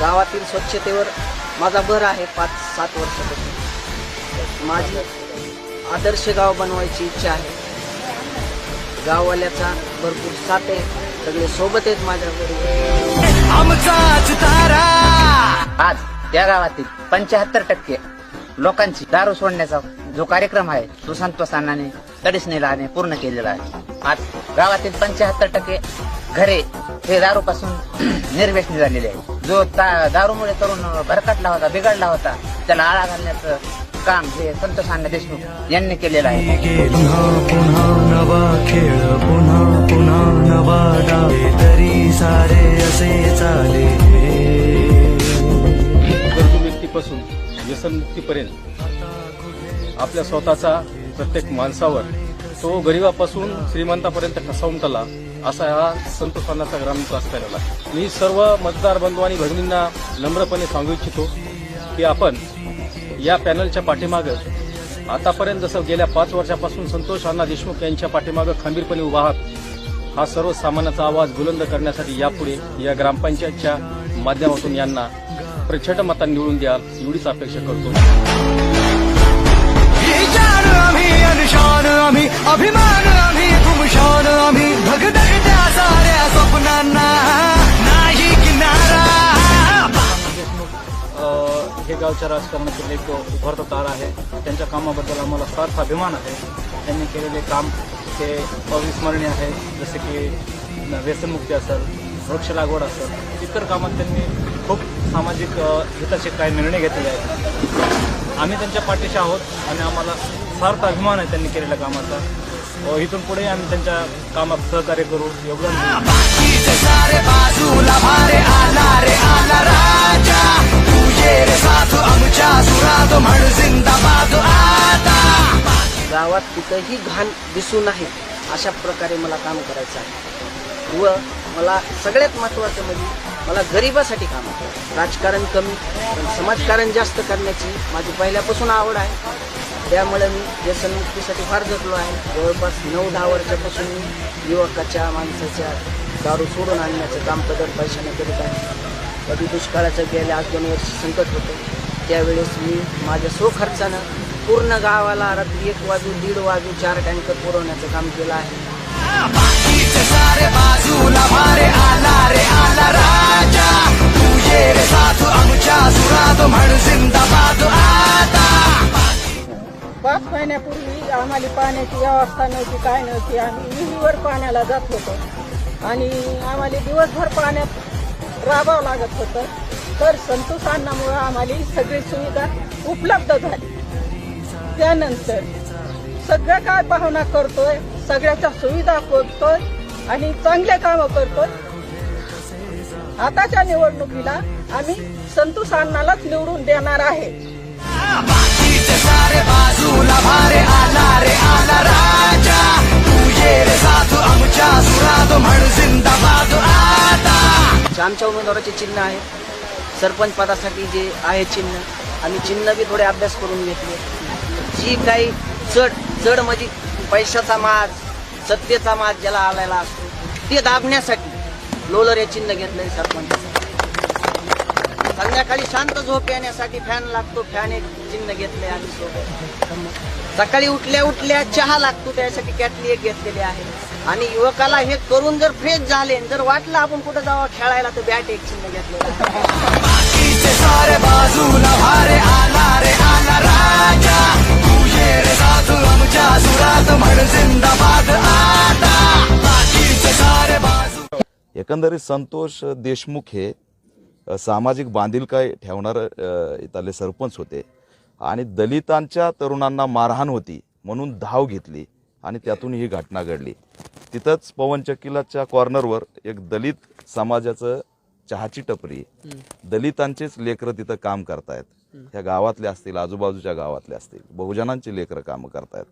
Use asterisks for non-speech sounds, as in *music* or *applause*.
गावातील स्वच्छतेवर माझा भर आहे पाच सात वर्षापासून. माझी आदर्श गाव बनवायची इच्छा आहे. गाववाल्याचा भरपूर साथ आहे. सगळे सोबत आहेत तारा आज त्या गावातील पंच्याहत्तर टक्के लोकांची दारू सोडण्याचा जो कार्यक्रम आहे तो संतोष अण्णाने तडीस नेलाने पूर्ण केलेला आहे. आज गावातील पंच्याहत्तर टक्के घरे हे दारूपासून *clears throat* निर्व्यसनी झालेले आहे जो ता- दारूमुळे तरुण भरकटला होता बिघडला होता त्याला आळा घालण्याचं काम हे संतोष अण्णा देशमुख यांनी केलेलं आहे. पुन्हा पुन्हा नवा खेळ पुन्हा पुन्हा नवा डाव तरी सारे असे चाले. गरजू व्यक्तीपासून व्यसनमुक्तीपर्यंत आपल्या स्वतःचा प्रत्येक माणसावर तो गरिबापासून श्रीमंतापर्यंत कसा उमटला असा हा संतोषांनाचा ग्रामीण विकास केलेला मी सर्व मतदार बंधू आणि भगिनींना नम्रपणे सांगू इच्छितो की आपण या पॅनलच्या पाठीमागं आतापर्यंत जसं गेल्या पाच वर्षापासून संतोष अण्णा देशमुख यांच्या पाठीमागं खंबीरपणे उभा आहात हा सर्वसामान्याचा आवाज बुलंद करण्यासाठी यापुढे या ग्रामपंचायतच्या माध्यमातून यांना प्रचंड मतांनी निवडून द्याल एवढीच अपेक्षा करतो. विचार आम्ही आम्ही अभिमान आम्ही गुमशान आम्ही. भगदगत्या साऱ्या स्वप्नांना नाही किनारा. हे गावच्या राजकारणातील एक उभरता तार आहे. त्यांच्या कामाबद्दल आम्हाला फार अभिमान आहे. त्यांनी केलेले काम ते अविस्मरणीय आहे. जसे की व्यसनमुक्ती असेल वृक्ष लागवड असेल इतर कामात त्यांनी खूप सामाजिक हिताचे काही निर्णय घेतलेले आहेत. आम्ही त्यांच्या पाठीशी आहोत आणि आम्हाला फार अभिमान आहे त्यांनी केलेल्या कामाचा. अ, इथून पुढे आम्ही त्यांच्या कामात सहकार्य करू. योगदान गावात कुठंही घाण दिसू नाही अशा प्रकारे मला काम करायचं आहे. व मला सगळ्यात महत्त्वाचं म्हणजे मला गरिबासाठी काम राजकारण कमी पण समाजकारण जास्त करण्याची माझी पहिल्यापासून आवड आहे. त्यामुळे मी व्यसनमुक्तीसाठी फार जगलो आहे जवळपास नऊ दहा वर्षापासून मी युवकाच्या माणसाच्या दारू सोडून आणण्याचं काम कदर पैशाने करीत आहे. कधी दुष्काळाचं गेल्या आज दोन वर्ष संकट होतं त्यावेळेस मी माझ्या स्वखर्चानं पूर्ण गावाला रात्री एक वाजू दीड वाजू चार टँकर पुरवण्याचं काम केलं आहे. येण्यापूर्वी आम्हाला पाण्याची व्यवस्था नव्हती काय नव्हती. आम्ही विहिरीवर पाण्याला जात होतो. आणि आम्हाला दिवसभर पाण्यात राबावं लागत होतं. तर संतोष अण्णामुळं आम्हाला सगळी सुविधा उपलब्ध झाली. त्यानंतर सगळं काय पाहुणा करतोय सगळ्याच्या सुविधा करतोय आणि चांगले कामं करतोय. आताच्या निवडणुकीला आम्ही संतोष अण्णालाच निवडून देणार आहे. अरे आला रे आला राजा. तुझे रे साधू आमच्या सुरात म्हण जिंदाबाद आता. आमच्या उमेदवाराचे चिन्ह आहे. सरपंच पदासाठी जे आहे चिन्ह आम्ही चिन्ह बी थोडे अभ्यास करून घेतले. जी काही चढ चढ म्हणजे पैशाचा माज सत्तेचा माज ज्याला आलेला असतो ते दाबण्यासाठी लोलर हे चिन्ह घेतलंय सरपंच संध्याकाळी शांत झोप येण्यासाठी फॅन लागतो. फॅन एक चिन्ह आम्ही सोबत सकाळी उठल्या उठल्या चहा लागतो त्यासाठी कॅटली एक घेतलेली आहे. आणि युवकाला हे करून जर फ्रेश झाले जर वाटलं आपण कुठं जावं खेळायला तर बॅट एक चिन्ह घेतलेलं आहे. बाकीचे सारे बाजूला भारे आला रे आला राजा तुझे रे साधू आमच्या सुरात म्हण जिंदाबाद आता. बाकीचे सारे बाजू एकंदरीत संतोष देशमुख हे सामाजिक बांधिलकाय ठेवणारे इथले सरपंच होते. आणि दलितांच्या तरुणांना मारहाण होती म्हणून धाव घेतली आणि त्यातून ही घटना घडली. तिथंच पवन चक्कीलाच्या कॉर्नरवर एक दलित समाजाचं चहाची टपरी दलितांचेच लेकरं तिथं काम करतायत. ह्या गावातले असतील आजूबाजूच्या गावातले असतील बहुजनांची लेकरं कामं करतायत.